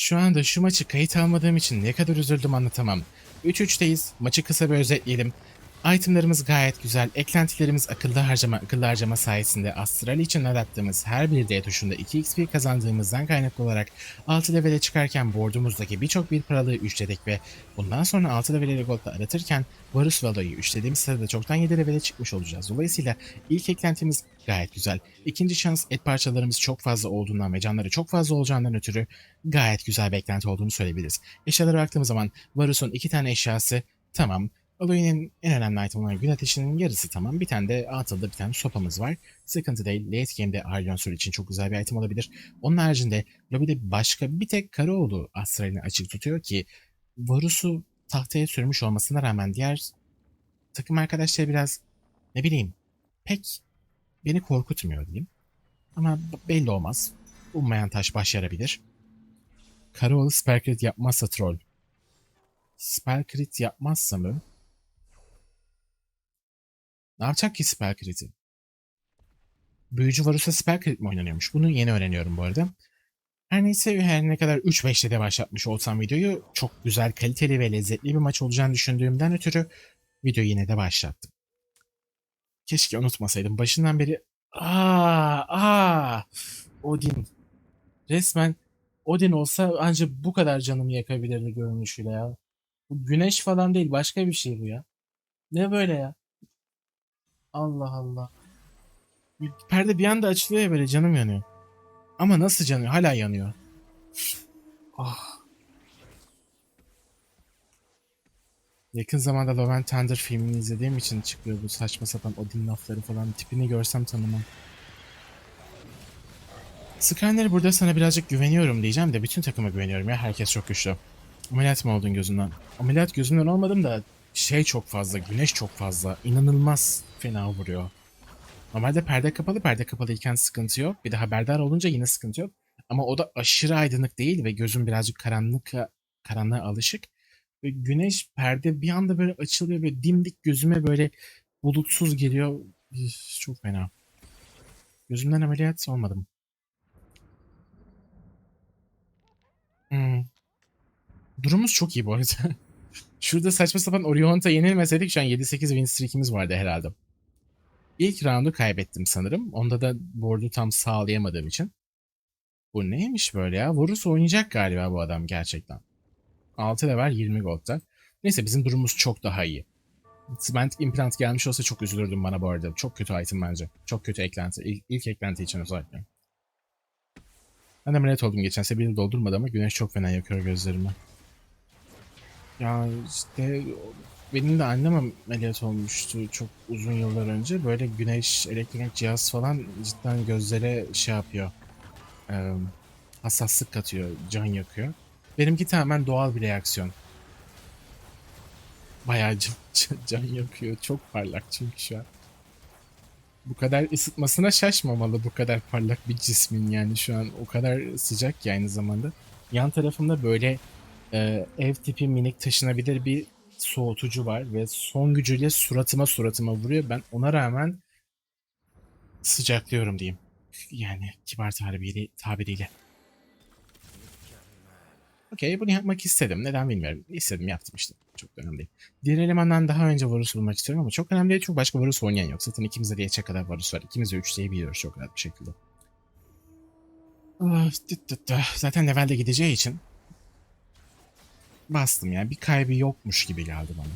Şu anda şu maçı kayıt almadığım için ne kadar üzüldüm anlatamam. 3-3'teyiz. Maçı kısa bir özetleyelim. Itemlarımız gayet güzel. Eklentilerimiz akıllı harcama, akıllı harcama sayesinde Astral için arattığımız her bir D tuşunda 2 XP kazandığımızdan kaynaklı olarak 6 levele çıkarken boardumuzdaki birçok bir paralığı üçledik ve bundan sonra 6 leveli Gold'da aratırken Varus Valo'yu üçlediğimiz sırada çoktan 7 levele çıkmış olacağız. Dolayısıyla ilk eklentimiz gayet güzel. İkinci şans et parçalarımız çok fazla olduğundan ve canları çok fazla olacağından ötürü gayet güzel bir eklenti olduğunu söyleyebiliriz. Eşyalara baktığımız zaman Varus'un iki tane eşyası tamam. Aloy'nin en önemli item olan gün ateşinin yarısı tamam. Bir tane de atıldı bir tane sopamız var. Sıkıntı değil. Late game'de Aryon Sur için çok güzel bir item olabilir. Onun haricinde lobide başka bir tek Karaoğlu astralini açık tutuyor ki Varus'u tahtaya sürmüş olmasına rağmen diğer takım arkadaşları biraz ne bileyim pek beni korkutmuyor diyeyim. Ama belli olmaz. Ummayan taş baş yarabilir. Karaoğlu spell crit yapmazsa troll. Spell crit yapmazsa mı? Ne yapacak ki spell crit'i? Büyücü Varus'a spell crit mi oynanıyormuş? Bunu yeni öğreniyorum bu arada. Her neyse her ne kadar 3-5'te de başlatmış olsam videoyu çok güzel, kaliteli ve lezzetli bir maç olacağını düşündüğümden ötürü videoyu yine de başlattım. Keşke unutmasaydım. Başından beri aa aa Odin. Resmen Odin olsa ancak bu kadar canımı yakabilirdi görünüşüyle ya. Bu güneş falan değil başka bir şey bu ya. Ne böyle ya? Allah Allah. Perde bir anda açılıyor ya böyle canım yanıyor. Ama nasıl yanıyor? Hala yanıyor. ah. Yakın zamanda Love and Thunder filmini izlediğim için çıkıyor bu saçma sapan Odin lafları falan. Tipini görsem tanımam. Skyner burada sana birazcık güveniyorum diyeceğim de bütün takıma güveniyorum ya. Herkes çok güçlü. Ameliyat mı oldun gözünden? Ameliyat gözünden olmadım da şey çok fazla, güneş çok fazla. İnanılmaz fena vuruyor. Normalde perde kapalı, perde kapalıyken sıkıntı yok. Bir de haberdar olunca yine sıkıntı yok. Ama o da aşırı aydınlık değil ve gözüm birazcık karanlık karanlığa alışık. Ve güneş perde bir anda böyle açılıyor ve dimdik gözüme böyle bulutsuz geliyor. Çok fena. Gözümden ameliyat olmadım. Hmm. Durumumuz çok iyi bu arada. Şurada saçma sapan Orion'ta yenilmeseydik şu an 7-8 win streak'imiz vardı herhalde. İlk roundu kaybettim sanırım. Onda da board'u tam sağlayamadığım için. Bu neymiş böyle ya? Vorus oynayacak galiba bu adam gerçekten. 6 level 20 gold'da. Neyse bizim durumumuz çok daha iyi. Semantic implant gelmiş olsa çok üzülürdüm bana bu arada. Çok kötü item bence. Çok kötü eklenti. İlk, ilk eklenti için özellikle. Ben ameliyat oldum geçen sefer beni doldurmadı ama güneş çok fena yakıyor gözlerimi. Ya işte benim de annem ameliyat olmuştu çok uzun yıllar önce. Böyle güneş, elektronik cihaz falan cidden gözlere şey yapıyor. Eee, hassaslık katıyor, can yakıyor. Benimki tamamen doğal bir reaksiyon. Bayağı can, can yakıyor. Çok parlak çünkü şu an. Bu kadar ısıtmasına şaşmamalı bu kadar parlak bir cismin yani şu an o kadar sıcak ki aynı zamanda. Yan tarafımda böyle e, ev tipi minik taşınabilir bir soğutucu var ve son gücüyle suratıma suratıma vuruyor. Ben ona rağmen sıcaklıyorum diyeyim. Yani kibar tabiriyle. tabiriyle. Okey bunu yapmak istedim. Neden bilmiyorum. İstedim yaptım işte. Çok önemli değil. Diğer elemandan daha önce Varus bulmak istiyorum ama çok önemli değil çünkü başka Varus oynayan yok. Zaten ikimizde de yetecek kadar Varus var. İkimiz de üçleyebiliyoruz çok rahat bir şekilde. Ah. Zaten levelde gideceği için bastım yani. Bir kaybı yokmuş gibi geldi bana.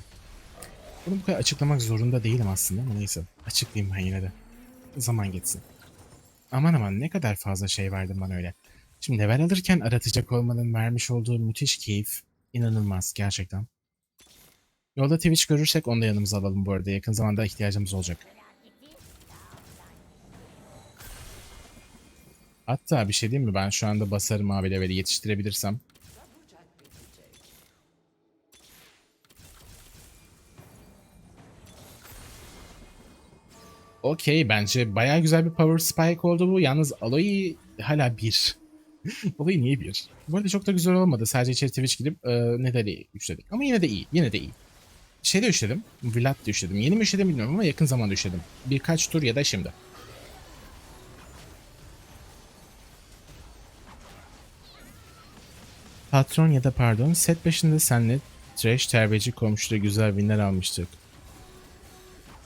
Bunu bu kadar açıklamak zorunda değilim aslında ama neyse. Açıklayayım ben yine de. Zaman geçsin. Aman aman ne kadar fazla şey verdin bana öyle. Şimdi level alırken aratacak olmanın vermiş olduğu müthiş keyif inanılmaz gerçekten. Yolda Twitch görürsek onu da yanımıza alalım bu arada. Yakın zamanda ihtiyacımız olacak. Hatta bir şey diyeyim mi? Ben şu anda basarım abi leveli yetiştirebilirsem. Okey bence bayağı güzel bir power spike oldu bu. Yalnız Aloy hala bir. Aloy niye bir? Bu arada çok da güzel olmadı. Sadece içeri Twitch gidip e, ne dedi üçledik. Ama yine de iyi. Yine de iyi. Şeyde üçledim. Vlad de üçledim. Yeni mi üçledim bilmiyorum ama yakın zamanda üçledim. Birkaç tur ya da şimdi. Patron ya da pardon set başında senle Trash terbiyeci komşuyla güzel winler almıştık.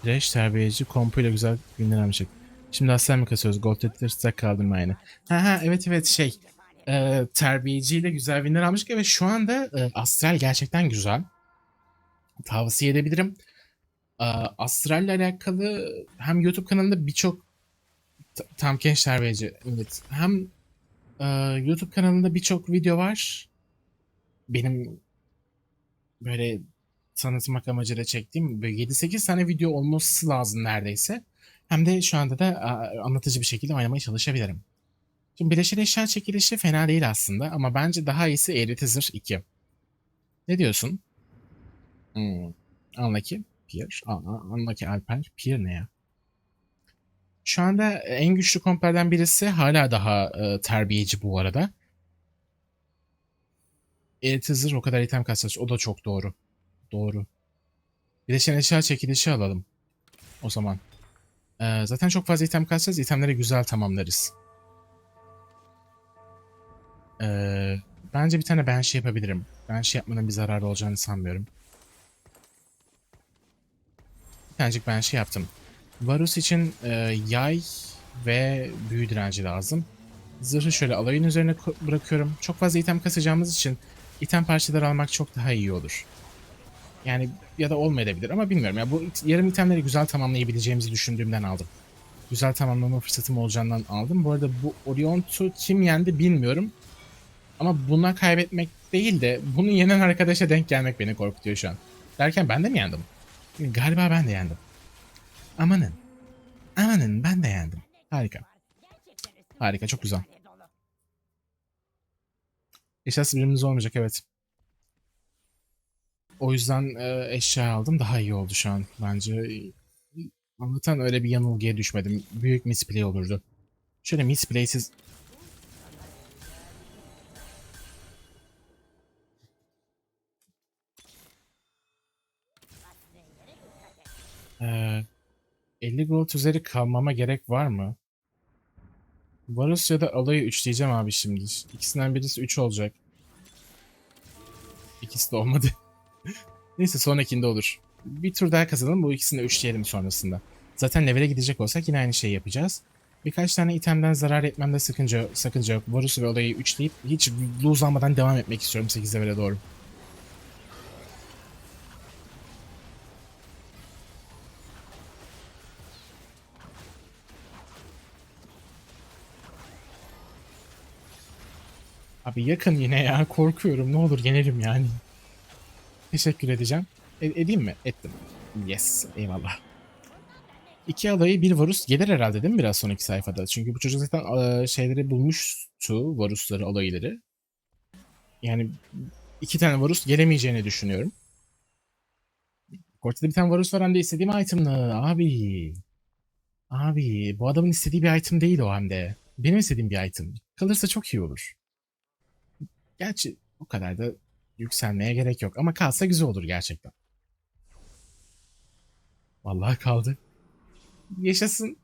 Trash terbiyeci kompuyla güzel winler almıştık. Şimdi aslen mi kasıyoruz? Gold Editor'da kaldım aynı. Ha ha evet evet şey. E, terbiyeciyle güzel winler almıştık. Evet şu anda e, Astral gerçekten güzel. Tavsiye edebilirim. E, Astral'le alakalı hem YouTube kanalında birçok tam genç terbiyeci evet. Hem e, YouTube kanalında birçok video var. Benim böyle tanıtmak amacıyla çektiğim böyle 7-8 tane video olması lazım neredeyse. Hem de şu anda da anlatıcı bir şekilde oynamaya çalışabilirim. Şimdi bileşen eşya çekilişi fena değil aslında ama bence daha iyisi Eritizir 2. Ne diyorsun? Hmm. Unlucky Pier. Unlucky Alper. Pier ne ya? Şu anda en güçlü komperden birisi hala daha e, terbiyeci bu arada. Eritizir o kadar item kasmış. O da çok doğru. Doğru. Bileşen eşya çekilişi alalım. O zaman. Ee, zaten çok fazla item kasacağız. İtemleri güzel tamamlarız. Ee, bence bir tane ben şey yapabilirim. Ben şey yapmanın bir zararı olacağını sanmıyorum. Bir tanecik ben şey yaptım. Varus için e, yay ve büyü direnci lazım. Zırhı şöyle alayın üzerine bırakıyorum. Çok fazla item kasacağımız için item parçaları almak çok daha iyi olur. Yani ya da olmayabilir ama bilmiyorum. Ya bu yarım itemleri güzel tamamlayabileceğimizi düşündüğümden aldım. Güzel tamamlama fırsatım olacağından aldım. Bu arada bu Orion'tu kim yendi bilmiyorum. Ama buna kaybetmek değil de bunu yenen arkadaşa denk gelmek beni korkutuyor şu an. Derken ben de mi yendim? Galiba ben de yendim. Amanın. Amanın ben de yendim. Harika. Harika çok güzel. Eşyası birimiz olmayacak evet. O yüzden e, eşya aldım daha iyi oldu şu an bence. Anlatan öyle bir yanılgıya düşmedim. Büyük misplay olurdu. Şöyle misplaysiz... Ee, 50 gold üzeri kalmama gerek var mı? Varus ya da alayı 3 diyeceğim abi şimdi. İkisinden birisi 3 olacak. İkisi de olmadı. Neyse sonrakinde olur. Bir tur daha kazanalım bu ikisini de 3 diyelim sonrasında. Zaten levele gidecek olsak yine aynı şeyi yapacağız. Birkaç tane itemden zarar etmemde sakınca, sakınca yok. Varus ve olayı 3'leyip hiç lose almadan devam etmek istiyorum 8 levele doğru. Abi yakın yine ya korkuyorum ne olur yenerim yani. Teşekkür edeceğim. E- edeyim mi? Ettim. Yes eyvallah. İki alayı bir varus gelir herhalde değil mi biraz sonraki sayfada? Çünkü bu çocuk zaten e, şeyleri bulmuştu varusları alayları. Yani iki tane varus gelemeyeceğini düşünüyorum. Ortada bir tane varus var hem de istediğim itemlı. Abi. Abi bu adamın istediği bir item değil o hem de. Benim istediğim bir item. Kalırsa çok iyi olur. Gerçi o kadar da yükselmeye gerek yok. Ama kalsa güzel olur gerçekten. Vallahi kaldı. Yaşasın.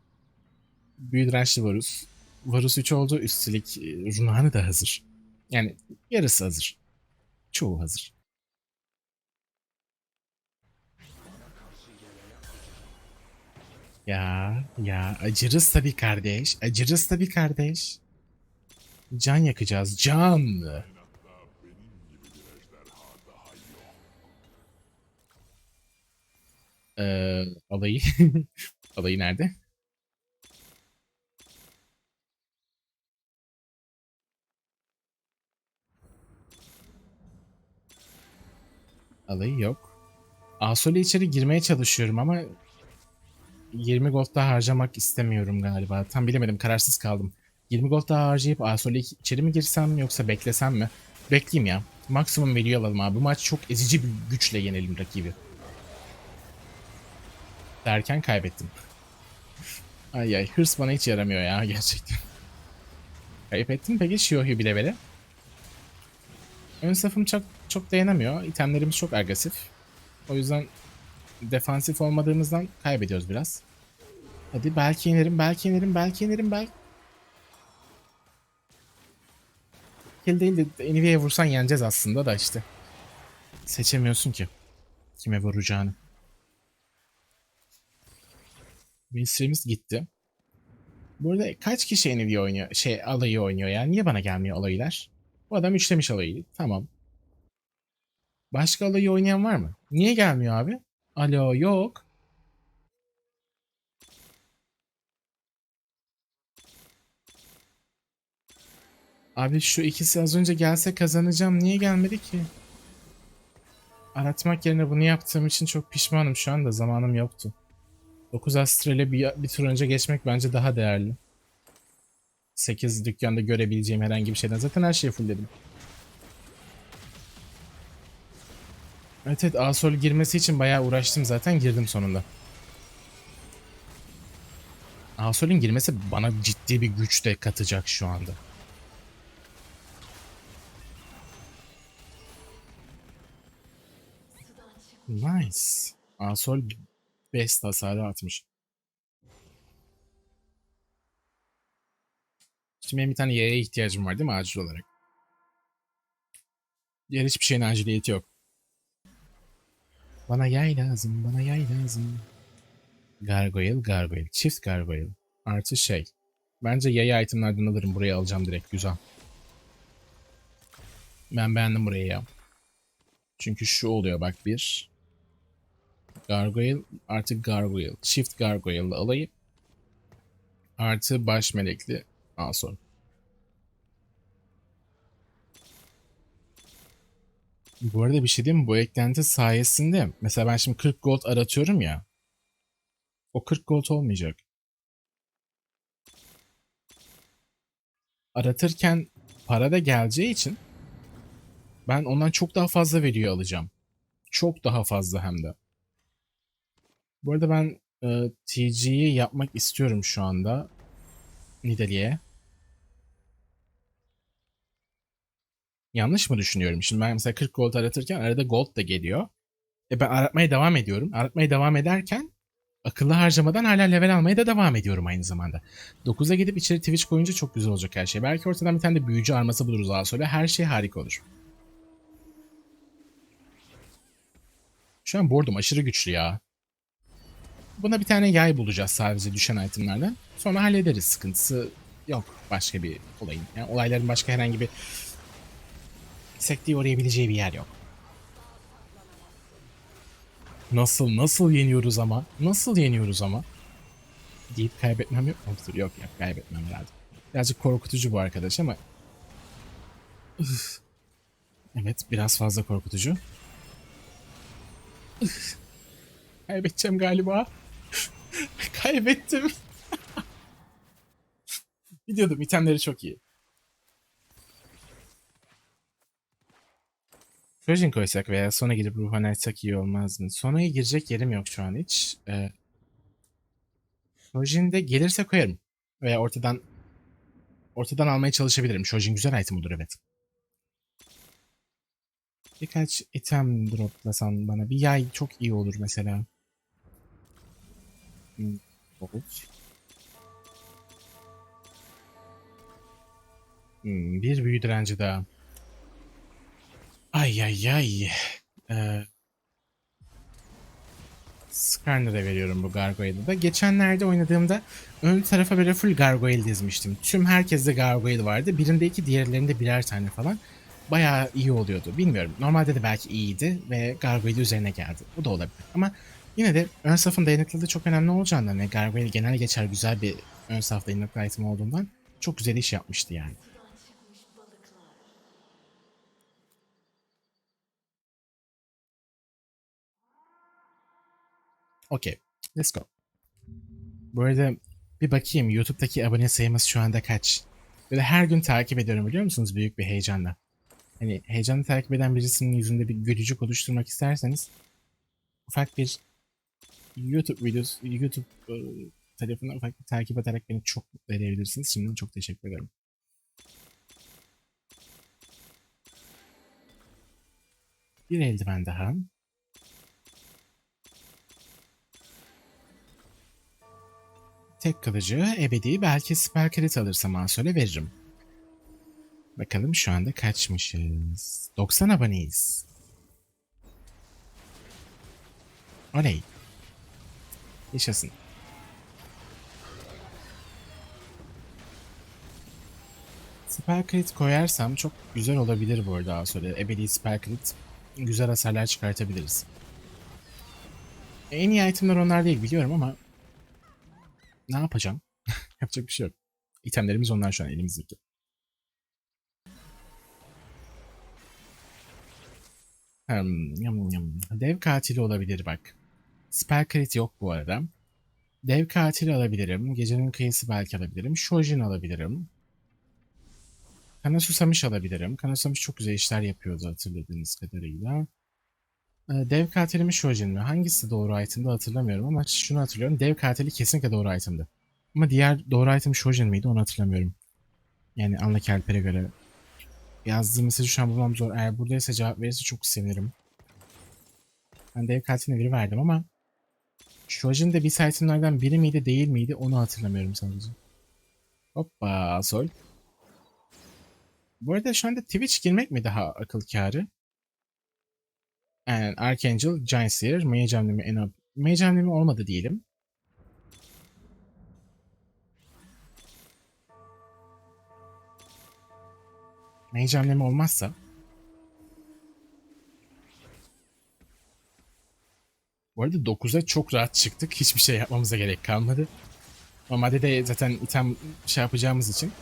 Büyü dirençli Varus. Varus 3 oldu. Üstelik e, Runan'ı da hazır. Yani yarısı hazır. Çoğu hazır. Ya ya acırız tabii kardeş. Acırız tabii kardeş. Can yakacağız. Can. Ee, alayı. alayı nerede? Alayı yok. Asoli içeri girmeye çalışıyorum ama 20 gold daha harcamak istemiyorum galiba. Tam bilemedim kararsız kaldım. 20 gold daha harcayıp Asoli içeri mi girsem yoksa beklesem mi? Bekleyeyim ya. Maksimum value alalım abi. Bu maç çok ezici bir güçle yenelim rakibi. Derken kaybettim. Ay ay hırs bana hiç yaramıyor ya gerçekten. Kaybettim peki Shiohi bile bile. Ön safım çok çok dayanamıyor. İtemlerimiz çok agresif. O yüzden defansif olmadığımızdan kaybediyoruz biraz. Hadi belki inerim, belki inerim, belki inerim, belki... kill değil de Nvidia'ya vursan yeneceğiz aslında da işte. Seçemiyorsun ki. Kime vuracağını. Mainstream'imiz gitti. Burada kaç kişi Nvidia oynuyor? Şey alayı oynuyor ya. Niye bana gelmiyor alayılar? Bu adam üçlemiş alayı. Tamam. Başka alayı oynayan var mı? Niye gelmiyor abi? Alo yok. Abi şu ikisi az önce gelse kazanacağım. Niye gelmedi ki? Aratmak yerine bunu yaptığım için çok pişmanım şu anda. Zamanım yoktu. 9 Astral'e bir, bir tur önce geçmek bence daha değerli. 8 dükkanda görebileceğim herhangi bir şeyden. Zaten her şeyi fullledim. Evet evet Asol girmesi için bayağı uğraştım zaten girdim sonunda. Asol'ün girmesi bana ciddi bir güç de katacak şu anda. Nice. Asol best hasarı atmış. Şimdi benim bir tane yaya ihtiyacım var değil mi acil olarak? Diğer hiçbir şeyin aciliyeti yok. Bana yay lazım, bana yay lazım. Gargoyle, gargoyle. Çift gargoyle. Artı şey. Bence yaya itemlerden alırım. Buraya alacağım direkt. Güzel. Ben beğendim burayı ya. Çünkü şu oluyor bak bir. Gargoyle artı gargoyle. Çift gargoyle alayım. Artı baş melekli Asor. Bu arada bir şey diyeyim mi? Bu eklenti sayesinde mesela ben şimdi 40 gold aratıyorum ya. O 40 gold olmayacak. Aratırken para da geleceği için ben ondan çok daha fazla veriyor alacağım. Çok daha fazla hem de. Bu arada ben e, TG'yi yapmak istiyorum şu anda. Nidalee'ye. Yanlış mı düşünüyorum? Şimdi ben mesela 40 gold aratırken arada gold da geliyor. E ben aratmaya devam ediyorum. Aratmaya devam ederken akıllı harcamadan hala level almaya da devam ediyorum aynı zamanda. 9'a gidip içeri Twitch koyunca çok güzel olacak her şey. Belki ortadan bir tane de büyücü arması buluruz daha sonra. Her şey harika olur. Şu an board'um aşırı güçlü ya. Buna bir tane yay bulacağız sadece düşen itemlerden. Sonra hallederiz. Sıkıntısı yok başka bir olayın. Yani olayların başka herhangi bir sekteye uğrayabileceği bir yer yok. Nasıl nasıl yeniyoruz ama? Nasıl yeniyoruz ama? Deyip kaybetmem yok mudur? Yok yok kaybetmem herhalde. Birazcık korkutucu bu arkadaş ama. Evet biraz fazla korkutucu. Kaybedeceğim galiba. Kaybettim. Biliyordum itemleri çok iyi. Trojan koysak veya sona gidip ruhani açsak iyi olmaz mı? Sona'ya girecek yerim yok şu an hiç. Ee, Trojan'de gelirse koyarım. Veya ortadan ortadan almaya çalışabilirim. Trojan güzel item olur evet. Birkaç item droplasan bana. Bir yay çok iyi olur mesela. Hmm, bir büyü direnci daha. Ay ay ay. Ee, Skarner'e veriyorum bu Gargoyle'ı da. Geçenlerde oynadığımda ön tarafa böyle full Gargoyle dizmiştim. Tüm herkeste Gargoyle vardı. Birinde iki, diğerlerinde birer tane falan. Bayağı iyi oluyordu. Bilmiyorum. Normalde de belki iyiydi ve Gargoyle üzerine geldi. Bu da olabilir. Ama yine de ön safın dayanıklılığı çok önemli olacağından ve Gargoyle genel geçer güzel bir ön saf dayanıklı item olduğundan çok güzel iş yapmıştı yani. Okey. Let's go. Bu arada bir bakayım YouTube'daki abone sayımız şu anda kaç? Böyle her gün takip ediyorum biliyor musunuz büyük bir heyecanla. Hani heyecanla takip eden birisinin yüzünde bir gülücük oluşturmak isterseniz ufak bir YouTube videosu, YouTube e, tarafından ufak takip ederek beni çok mutlu edebilirsiniz. Şimdiden çok teşekkür ederim. Bir eldiven daha. Tek kılıcı ebedi belki spell crit alırsam Ansol'e veririm. Bakalım şu anda kaçmışız. 90 aboneyiz. Oley. Yaşasın. Spell crit koyarsam çok güzel olabilir bu arada daha sonra. Ebedi spell crit güzel hasarlar çıkartabiliriz. En iyi itemler onlar değil biliyorum ama ne yapacağım? Yapacak bir şey yok. İtemlerimiz onlar şu an elimizdeki. Hmm, yum, yum. Dev katili olabilir bak. Spell crit yok bu arada. Dev katili alabilirim. Gecenin kıyısı belki alabilirim. Shojin alabilirim. Kana susamış alabilirim. Kana susamış çok güzel işler yapıyordu hatırladığınız kadarıyla. Ee, Dev katili mi Shojin mi? Hangisi doğru item'dı hatırlamıyorum ama şunu hatırlıyorum. Dev katili kesinlikle doğru item'dı. Ama diğer doğru item Shojin miydi onu hatırlamıyorum. Yani Anlaki Alper'e göre. Yazdığım mesajı şu an bulmam zor. Eğer buradaysa cevap verirse çok sevinirim. Ben dev katiline biri verdim ama Shojin de bir itemlerden biri miydi değil miydi onu hatırlamıyorum sadece. Hoppa sol. Bu arada şu anda Twitch girmek mi daha akıl kârı? Yani Archangel, Giant Seer, Mage Emblemi, Enob. Mage Emblemi olmadı diyelim. Mage Emblemi olmazsa Bu arada 9'a çok rahat çıktık. Hiçbir şey yapmamıza gerek kalmadı. Normalde de zaten item şey yapacağımız için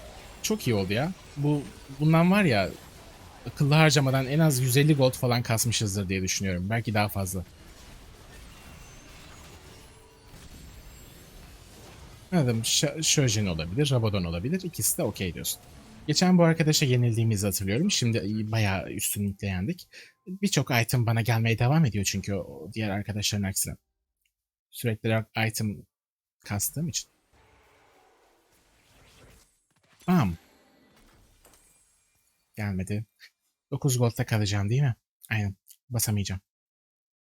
çok iyi oldu ya. Bu bundan var ya akıllı harcamadan en az 150 gold falan kasmışızdır diye düşünüyorum. Belki daha fazla. Anladım. Ş- Shojin olabilir, Rabadon olabilir. İkisi de okey diyorsun. Geçen bu arkadaşa yenildiğimizi hatırlıyorum. Şimdi bayağı üstünlükle yendik. Birçok item bana gelmeye devam ediyor çünkü o diğer arkadaşların aksine. Sürekli item kastığım için. Bam. Gelmedi. 9 gold'da kalacağım değil mi? Aynen. Basamayacağım.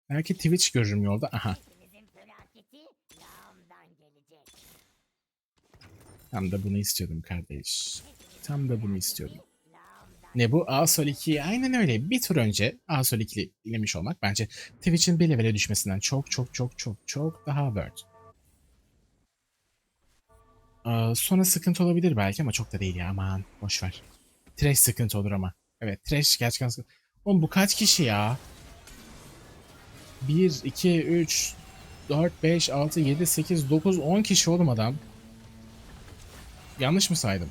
Belki Twitch görürüm yolda. Aha. Tam da bunu istiyordum kardeş. Tam da bunu istiyordum. Ne bu? A Sol 2'yi aynen öyle. Bir tur önce A Sol 2'li ilemiş olmak bence Twitch'in bir levele düşmesinden çok çok çok çok çok daha worth. Ee, sonra sıkıntı olabilir belki ama çok da değil ya aman boş ver. Trash sıkıntı olur ama. Evet Trash gerçekten sıkıntı. Oğlum bu kaç kişi ya? 1, 2, 3, 4, 5, 6, 7, 8, 9, 10 kişi oğlum adam. Yanlış mı saydım?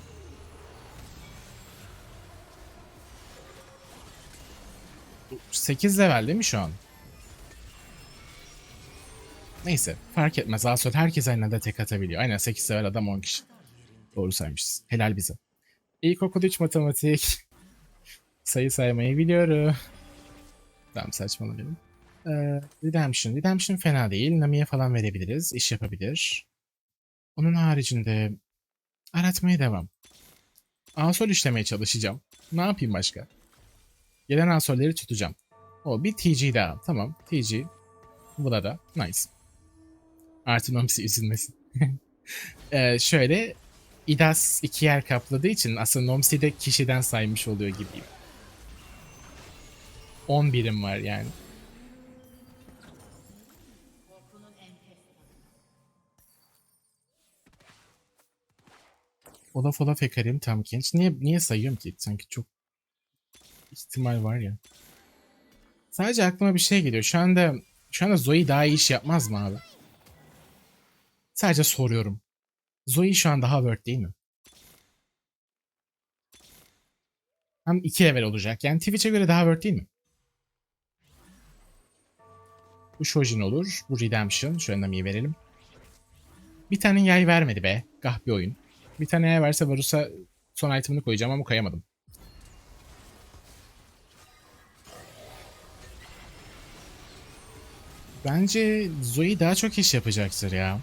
8 level değil mi şu an? Neyse fark etmez. Asol herkes aynı anda tek atabiliyor. Aynen 8 level adam 10 kişi. Doğru saymışız. Helal bize. İlkokul 3 matematik. Sayı saymayı biliyorum. Tamam saçmalamayalım. Ee, Redemption. Redemption fena değil. Nami'ye falan verebiliriz. İş yapabilir. Onun haricinde aratmaya devam. Asol işlemeye çalışacağım. Ne yapayım başka? Gelen asolleri tutacağım. O bir TG daha. Tamam. TG. Buna da. Nice. Artı Nomsi üzülmesin. ee, şöyle. İdas iki yer kapladığı için aslında Nomsi de kişiden saymış oluyor gibiyim. 10 birim var yani. Olaf Olaf Hekarim tam genç. Niye, niye sayıyorum ki? Sanki çok ihtimal var ya. Sadece aklıma bir şey geliyor. Şu anda şu anda Zoe daha iyi iş yapmaz mı abi? Sadece soruyorum. Zoe şu an daha worth değil mi? Hem iki level olacak. Yani Twitch'e göre daha worth değil mi? Bu Shojin olur. Bu Redemption. Şu Nami'yi verelim. Bir tane yay vermedi be. Gah bir oyun. Bir tane yay verse Varus'a son itemini koyacağım ama koyamadım. Bence Zoe daha çok iş yapacaktır ya.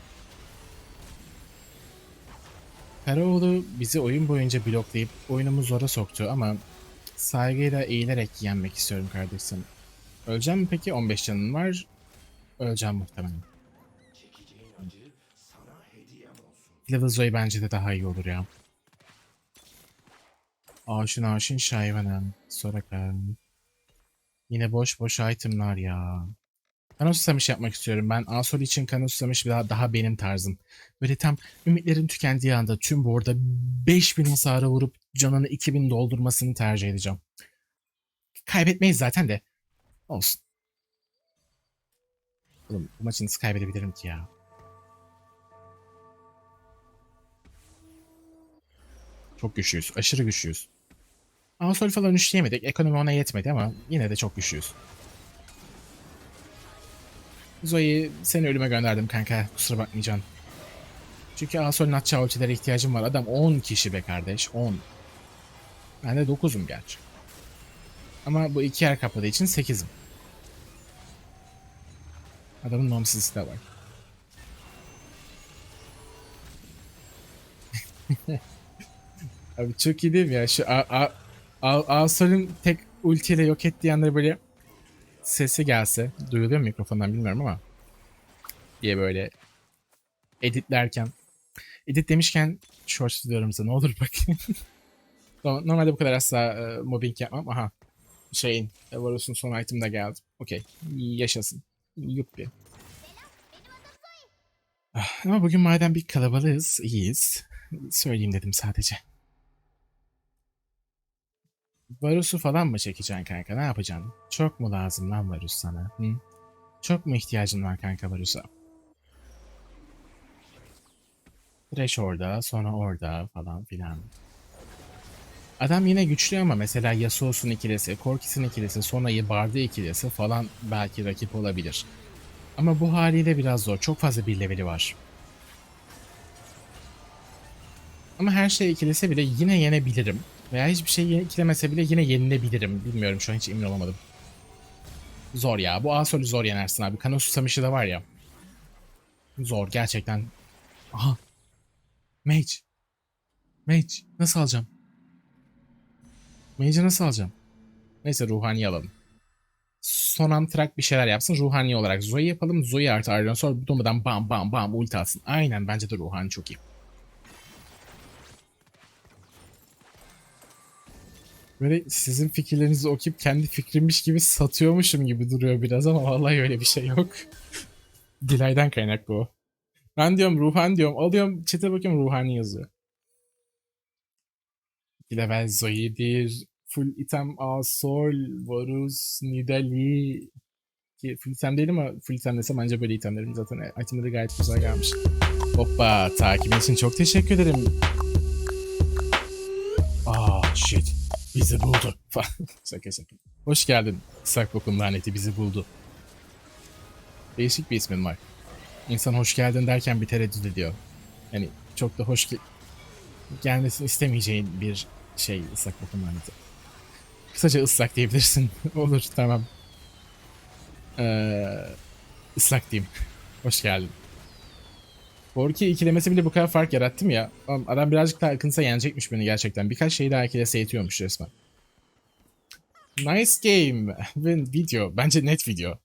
Karaoğlu bizi oyun boyunca bloklayıp oyunumu zora soktu ama saygıyla eğilerek yenmek istiyorum kardeşim. Öleceğim mi peki? 15 canın var. Öleceğim muhtemelen. Level Zoe bence de daha iyi olur ya. Aşın aşın şayvanım. Soraka. Yine boş boş itemlar ya. Kanal susamış yapmak istiyorum. Ben Asol için kanal susamış daha, daha benim tarzım. Böyle tam ümitlerin tükendiği anda tüm board'a 5000 hasara vurup canını 2000 doldurmasını tercih edeceğim. Kaybetmeyiz zaten de. Olsun. Oğlum bu maçı nasıl kaybedebilirim ki ya? Çok güçlüyüz. Aşırı güçlüyüz. Asol falan üçleyemedik. Ekonomi ona yetmedi ama yine de çok güçlüyüz. Zoe seni ölüme gönderdim kanka. Kusura bakmayacaksın. Çünkü Asol'ün atacağı ultilere ihtiyacım var. Adam 10 kişi be kardeş. 10. Ben de 9'um gerçi. Ama bu iki yer kapladığı için 8'im. Adamın nomsisi de var. Abi çok iyi değil mi ya? Şu A- A- A- Asol'ün tek ultiyle yok ettiği anda böyle sesi gelse. Duyuluyor mu mikrofondan bilmiyorum ama. Diye böyle editlerken. Edit demişken short stüdyolarımıza ne olur bakın. No- Normalde bu kadar asla e, mobbing yapmam. Aha. Şeyin, e, son item da geldi. Okey. Yaşasın. Yuppi. Ah, Ama bugün madem bir kalabalığız, iyiyiz. Söyleyeyim dedim sadece. Varus'u falan mı çekeceksin kanka? Ne yapacaksın? Çok mu lazım lan Varus sana? Hı? Çok mu ihtiyacın var kanka Varus'a? Thresh orada, sonra orada falan filan. Adam yine güçlü ama mesela Yasuo'sun ikilisi, Corkis'in ikilisi, Sona'yı Bard'ı ikilisi falan belki rakip olabilir. Ama bu haliyle biraz zor. Çok fazla bir leveli var. Ama her şey ikilese bile yine yenebilirim. Veya hiçbir şey ikilemese bile yine yenilebilirim. Bilmiyorum şu an hiç emin olamadım. Zor ya. Bu Asol'ü zor yenersin abi. Kana susamışı da var ya. Zor gerçekten. Aha. Mage. Mage. Nasıl alacağım? Mage'i nasıl alacağım? Neyse ruhani alalım. Son antrak bir şeyler yapsın. Ruhani olarak Zoe yapalım. Zoe artı Iron Sword durmadan bam bam bam ulti atsın. Aynen bence de ruhani çok iyi. Böyle sizin fikirlerinizi okuyup kendi fikrimmiş gibi satıyormuşum gibi duruyor biraz ama vallahi öyle bir şey yok. Dilay'dan kaynaklı o. Ben diyorum Ruhan diyorum. Alıyorum çete bakayım Ruhani yazıyor. Level Zoe'dir. Full item Asol, Varus, Nidali. Ki full item değil ama full item desem anca böyle itemlerim zaten itemleri gayet güzel gelmiş. Hoppa takibin için çok teşekkür ederim. Aa shit. Bizi buldu. Şaka şaka. Hoş geldin. Sak bokun laneti bizi buldu. Değişik bir ismin var. İnsan hoş geldin derken bir tereddüt ediyor. Yani çok da hoş ge- gelmesini istemeyeceğin bir şey ıslak bokun laneti. Kısaca ıslak diyebilirsin. Olur tamam. Ee, ıslak diyeyim. Hoş geldin. Borki ikilemesi bile bu kadar fark yarattım ya. Oğlum Adam birazcık daha akınsa yenecekmiş beni gerçekten. Birkaç şey daha ikilese yetiyormuş resmen. Nice game. Video. Bence net video.